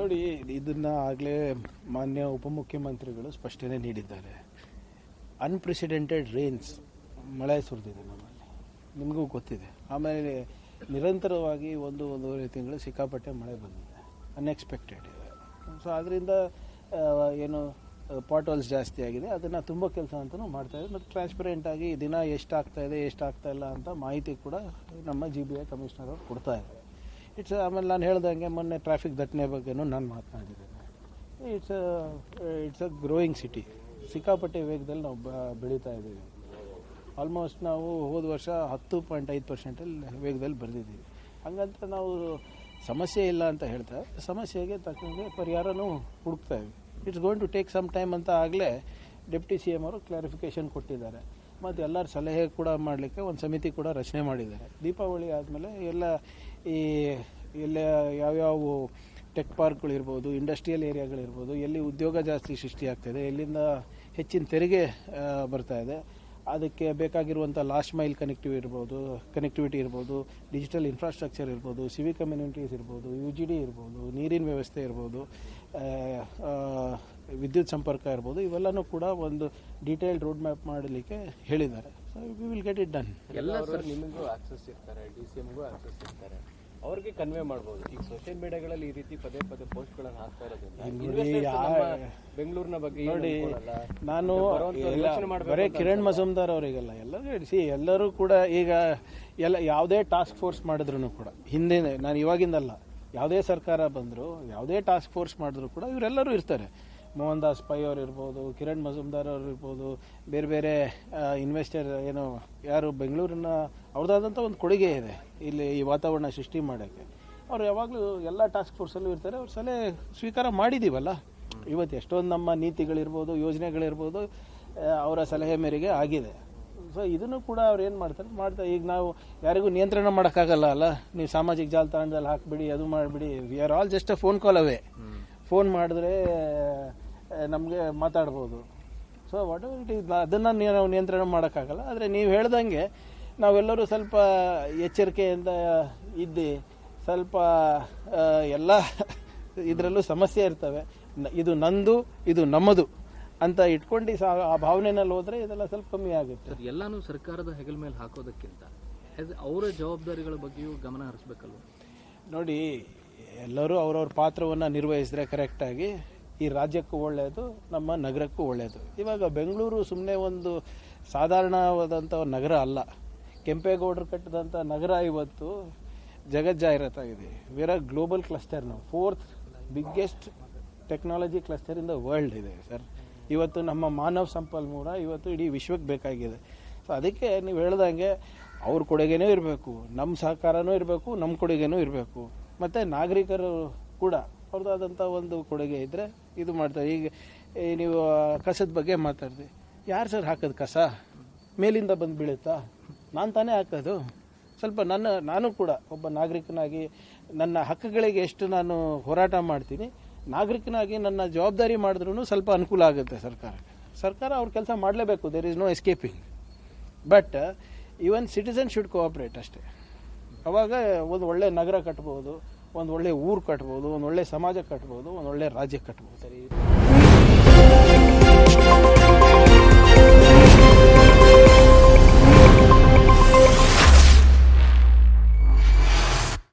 ನೋಡಿ, ಇದನ್ನ ಆಗಲೇ ಮಾನ್ಯ ಉಪಮುಖ್ಯಮಂತ್ರಿಗಳು ಸ್ಪಷ್ಟನೆ ನೀಡಿದ್ದಾರೆ. ಅನ್ಪ್ರೆಸಿಡೆಂಟೆಡ್ ರೇನ್ಸ್ ಮಳೆ ಸುರಿದಿದೆ ನಮ್ಮಲ್ಲಿ. ನಿಮಗೂ ಗೊತ್ತಿದೆ. ಆಮೇಲೆ ನಿರಂತರವಾಗಿ ಒಂದು ಒಂದೂವರೆ ತಿಂಗಳು ಸಿಕ್ಕಾಪಟ್ಟೆ ಮಳೆ ಬಂದಿದೆ. ಅನ್ಎಕ್ಸ್ಪೆಕ್ಟೆಡ್ ಇದೆ. ಸೊ ಅದರಿಂದ ಏನು ಪಾಟೋಲ್ಸ್ ಜಾಸ್ತಿ ಆಗಿದೆ. ಅದನ್ನು ತುಂಬ ಕೆಲಸ ಅಂತಲೂ ಮಾಡ್ತಾ ಇದೆ ಮತ್ತು ಟ್ರಾನ್ಸ್ಪರೆಂಟ್ ಆಗಿ ದಿನ ಎಷ್ಟು ಆಗ್ತಾ ಇದೆ ಎಷ್ಟು ಆಗ್ತಾ ಇಲ್ಲ ಅಂತ ಮಾಹಿತಿ ಕೂಡ ನಮ್ಮ ಜಿ ಬಿ ಐ ಕಮಿಷನರ್ ಅವರು ಕೊಡ್ತಾ ಇದ್ದಾರೆ. ಇಟ್ಸ್ ಆಮೇಲೆ ನಾನು ಹೇಳ್ದಂಗೆ ಮೊನ್ನೆ ಟ್ರಾಫಿಕ್ ದಟ್ಟಣೆ ಬಗ್ಗೆನೂ ನಾನು ಮಾತನಾಡಿದ್ದೇನೆ. It's it's a growing city ಸಿಕ್ಕಾಪಟ್ಟೆ ವೇಗದಲ್ಲಿ ನಾವು ಬೆಳೀತಾ ಇದ್ದೀವಿ. ಆಲ್ಮೋಸ್ಟ್ ನಾವು ಹೋದ ವರ್ಷ ಹತ್ತು ಪಾಯಿಂಟ್ ಐದು ಪರ್ಸೆಂಟಲ್ಲಿ ವೇಗದಲ್ಲಿ ಬರೆದಿದ್ದೀವಿ. ಹಂಗಂತ ನಾವು ಸಮಸ್ಯೆ ಇಲ್ಲ ಅಂತ ಹೇಳ್ತಾ, ಸಮಸ್ಯೆಗೆ ತಕ್ಕಂಗೆ ಪರಿಹಾರನೂ ಹುಡುಕ್ತಾ it's going to take some time ಅಂತ ಆಗಲೇ ಡೆಪ್ಟಿ ಸಿ ಎಂ ಅವರು ಕ್ಲಾರಿಫಿಕೇಷನ್ ಕೊಟ್ಟಿದ್ದಾರೆ. ಮತ್ತು ಎಲ್ಲರ ಸಲಹೆ ಕೂಡ ಮಾಡಲಿಕ್ಕೆ ಒಂದು ಸಮಿತಿ ಕೂಡ ರಚನೆ ಮಾಡಿದ್ದಾರೆ. ದೀಪಾವಳಿ ಆದಮೇಲೆ ಎಲ್ಲ ಈ ಎಲ್ಲ ಯಾವ್ಯಾವ ಟೆಕ್ ಪಾರ್ಕ್ಗಳಿರ್ಬೋದು ಇಂಡಸ್ಟ್ರಿಯಲ್ ಏರಿಯಾಗಳಿರ್ಬೋದು ಎಲ್ಲಿ ಉದ್ಯೋಗ ಜಾಸ್ತಿ ಸೃಷ್ಟಿಯಾಗ್ತಿದೆ ಎಲ್ಲಿಂದ ಹೆಚ್ಚಿನ ತೆರಿಗೆ ಬರ್ತಾ ಇದೆ. ಅದಕ್ಕೆ ಬೇಕಾಗಿರುವಂಥ ಲಾಸ್ಟ್ ಮೈಲ್ ಕನೆಕ್ಟಿವ್ ಇರ್ಬೋದು ಕನೆಕ್ಟಿವಿಟಿ ಇರ್ಬೋದು ಡಿಜಿಟಲ್ ಇನ್ಫ್ರಾಸ್ಟ್ರಕ್ಚರ್ ಇರ್ಬೋದು ಸಿವಿಕ್ ಕಮ್ಯುನಿಟೀಸ್ ಇರ್ಬೋದು ಯು ಜಿ ಡಿ ಇರ್ಬೋದು, ನೀರಿನ ವ್ಯವಸ್ಥೆ ಇರ್ಬೋದು ವಿದ್ಯುತ್ ಸಂಪರ್ಕ ಇರ್ಬೋದು, ಇವೆಲ್ಲನೂ ಕೂಡ ಒಂದು ಡೀಟೇಲ್ಡ್ ರೋಡ್ ಮ್ಯಾಪ್ ಮಾಡಲಿಕ್ಕೆ ಹೇಳಿದ್ದಾರೆ. So we will get it done ಎಲ್ಲ ಸರ್ ನಿಮಗೂ ಆಕ್ಸೆಸ್ ಇರ್ತಾರೆ ಡಿ ಸಿ ಎಮ್ಗೂ ಆಕ್ಸೆಸ್ ಇರ್ತಾರೆ. ಅವ್ರಿಗೆ ಕನ್ವೆ ಮಾಡ್ಬೋದು. ಈಗ ಸೋಷಿಯಲ್ ಮೀಡಿಯಾಗಳಲ್ಲಿ ಈ ರೀತಿ ಪದೇ ಪದೇ ಪೋಸ್ಟ್ಗಳನ್ನು ಹಾಕ್ತಾ ಇರೋದ್ರಿಂದ ನಮ್ಮ ಬೆಂಗಳೂರಿನ ಬಗ್ಗೆ ನೋಡಿ. ನಾನು ಬರೀ ಕಿರಣ್ ಮಜುಮ್ದಾರ್ ಅವರಿಗೆಲ್ಲ ಎಲ್ಲರೂ ಸಿ ಎಲ್ಲರೂ ಕೂಡ ಈಗ ಎಲ್ಲ ಯಾವುದೇ ಟಾಸ್ಕ್ ಫೋರ್ಸ್ ಮಾಡಿದ್ರು ಕೂಡ ಹಿಂದೆ ನಾನು ಇವಾಗಿಂದಲ್ಲ ಯಾವುದೇ ಸರ್ಕಾರ ಬಂದರೂ ಯಾವುದೇ ಟಾಸ್ಕ್ ಫೋರ್ಸ್ ಮಾಡಿದ್ರು ಕೂಡ ಇವರೆಲ್ಲರೂ ಇರ್ತಾರೆ. ಮೋಹನ್ ದಾಸ್ ಪೈ ಅವ್ರು ಇರ್ಬೋದು ಕಿರಣ್ ಮಜುಮ್ದಾರ್ ಅವ್ರು ಇರ್ಬೋದು ಬೇರೆ ಬೇರೆ ಇನ್ವೆಸ್ಟರ್ ಏನು ಯಾರು ಬೆಂಗಳೂರಿನ ಅವ್ರದ್ದಾದಂಥ ಒಂದು ಕೊಡುಗೆ ಇದೆ ಇಲ್ಲಿ ಈ ವಾತಾವರಣ ಸೃಷ್ಟಿ ಮಾಡೋಕ್ಕೆ. ಅವ್ರು ಯಾವಾಗಲೂ ಎಲ್ಲ ಟಾಸ್ಕ್ ಫೋರ್ಸಲ್ಲೂ ಇರ್ತಾರೆ ಅವ್ರ ಸಲಹೆ ಸ್ವೀಕಾರ ಮಾಡಿದ್ದೀವಲ್ಲ ಇವತ್ತು ಎಷ್ಟೊಂದು ನಮ್ಮ ನೀತಿಗಳಿರ್ಬೋದು ಯೋಜನೆಗಳಿರ್ಬೋದು ಅವರ ಸಲಹೆ ಮೇರೆಗೆ ಆಗಿದೆ. ಸೊ ಇದನ್ನು ಕೂಡ ಅವ್ರು ಏನು ಮಾಡ್ತಾರೆ ಮಾಡ್ತಾರೆ ಈಗ ನಾವು ಯಾರಿಗೂ ನಿಯಂತ್ರಣ ಮಾಡೋಕ್ಕಾಗಲ್ಲ ಅಲ್ಲ? ನೀವು ಸಾಮಾಜಿಕ ಜಾಲತಾಣದಲ್ಲಿ ಹಾಕಿಬಿಡಿ ಅದು ಮಾಡಿಬಿಡಿ we are all just a phone call away phone ಮಾಡಿದ್ರೆ ನಮಗೆ ಮಾತಾಡ್ಬೋದು. So whatever it is ಅದನ್ನು ನಾವು ನಿಯಂತ್ರಣ ಮಾಡೋಕ್ಕಾಗಲ್ಲ. ಆದರೆ ನೀವು ಹೇಳ್ದಂಗೆ ನಾವೆಲ್ಲರೂ ಸ್ವಲ್ಪ ಎಚ್ಚರಿಕೆಯಿಂದ ಇದ್ದು ಸ್ವಲ್ಪ ಎಲ್ಲ ಇದರಲ್ಲೂ ಸಮಸ್ಯೆ ಇರ್ತವೆ. ಇದು ನಂದು ಇದು ನಮ್ಮದು ಅಂತ ಇಟ್ಕೊಂಡು ಆ ಭಾವನೆನಲ್ಲಿ ಹೋದರೆ ಇದೆಲ್ಲ ಸ್ವಲ್ಪ ಕಮ್ಮಿ ಆಗುತ್ತೆ. ಎಲ್ಲಾನು ಸರ್ಕಾರದ ಹೆಗಲ ಮೇಲೆ ಹಾಕೋದಕ್ಕಿಂತ ಅವರ ಜವಾಬ್ದಾರಿಗಳ ಬಗ್ಗೆಯೂ ಗಮನ ಹರಿಸ್ಬೇಕಲ್ವ? ನೋಡಿ ಎಲ್ಲರೂ ಅವ್ರವ್ರ ಪಾತ್ರವನ್ನು ನಿರ್ವಹಿಸಿದ್ರೆ ಕರೆಕ್ಟಾಗಿ ಈ ರಾಜ್ಯಕ್ಕೂ ಒಳ್ಳೆಯದು, ನಮ್ಮ ನಗರಕ್ಕೂ ಒಳ್ಳೆಯದು. ಇವಾಗ ಬೆಂಗಳೂರು ಸುಮ್ಮನೆ ಒಂದು ಸಾಧಾರಣವಾದಂಥ ನಗರ ಅಲ್ಲ. ಕೆಂಪೇಗೌಡರು ಕಟ್ಟಿದಂಥ ನಗರ ಇವತ್ತು ಜಗಜ್ಜಾಹಿರಾತಾಗಿದೆ. ವೇರ್ ಆರ್ ಗ್ಲೋಬಲ್ ಕ್ಲಸ್ಟರ್ ನಾವು fourth biggest technology cluster in the world ಇದೆ ಸರ್ ಇವತ್ತು ನಮ್ಮ ಮಾನವ ಸಂಪನ್ಮೂಲ ಇವತ್ತು ಇಡೀ ವಿಶ್ವಕ್ಕೆ ಬೇಕಾಗಿದೆ. ಸೊ ಅದಕ್ಕೆ ನೀವು ಹೇಳ್ದಂಗೆ ಅವ್ರ ಕೊಡುಗೆನೂ ಇರಬೇಕು, ನಮ್ಮ ಸಹಕಾರನೂ ಇರಬೇಕು, ನಮ್ಮ ಕೊಡುಗೆನೂ ಇರಬೇಕು. ಮತ್ತು ನಾಗರಿಕರು ಕೂಡ ಅವ್ರದ್ದಾದಂಥ ಒಂದು ಕೊಡುಗೆ ಇದ್ದರೆ ಇದು ಮಾಡ್ತಾರೆ. ಈಗ ನೀವು ಕಸದ ಬಗ್ಗೆ ಮಾತಾಡ್ತೀವಿ ಯಾರು ಸರ್ ಹಾಕೋದು ಕಸ? ಮೇಲಿಂದ ಬಂದು ಬೀಳುತ್ತಾ? ನಾನು ತಾನೇ ಹಾಕೋದು. ಸ್ವಲ್ಪ ನನ್ನ, ನಾನು ಕೂಡ ಒಬ್ಬ ನಾಗರಿಕನಾಗಿ, ನನ್ನ ಹಕ್ಕುಗಳಿಗೆ ಎಷ್ಟು ನಾನು ಹೋರಾಟ ಮಾಡ್ತೀನಿ, ನಾಗರಿಕನಾಗಿ ನನ್ನ ಜವಾಬ್ದಾರಿ ಮಾಡಿದ್ರೂ ಸ್ವಲ್ಪ ಅನುಕೂಲ ಆಗುತ್ತೆ ಸರ್ಕಾರಕ್ಕೆ ಸರ್ಕಾರ ಅವ್ರ ಕೆಲಸ ಮಾಡಲೇಬೇಕು. There is no escaping but even citizen should cooperate ಅಷ್ಟೇ. ಅವಾಗ, ಒಂದು ಒಳ್ಳೆ ನಗರ ಕಟ್ಬೋದು. ಒಂದು ಒಳ್ಳೆ ಊರು ಕಟ್ಬೋದು ಒಂದು ಒಳ್ಳೆ ಸಮಾಜ ಕಟ್ಬೋದು ಒಂದು ಒಳ್ಳೆ ರಾಜ್ಯ ಕಟ್ಬೋದು. ಸರಿ.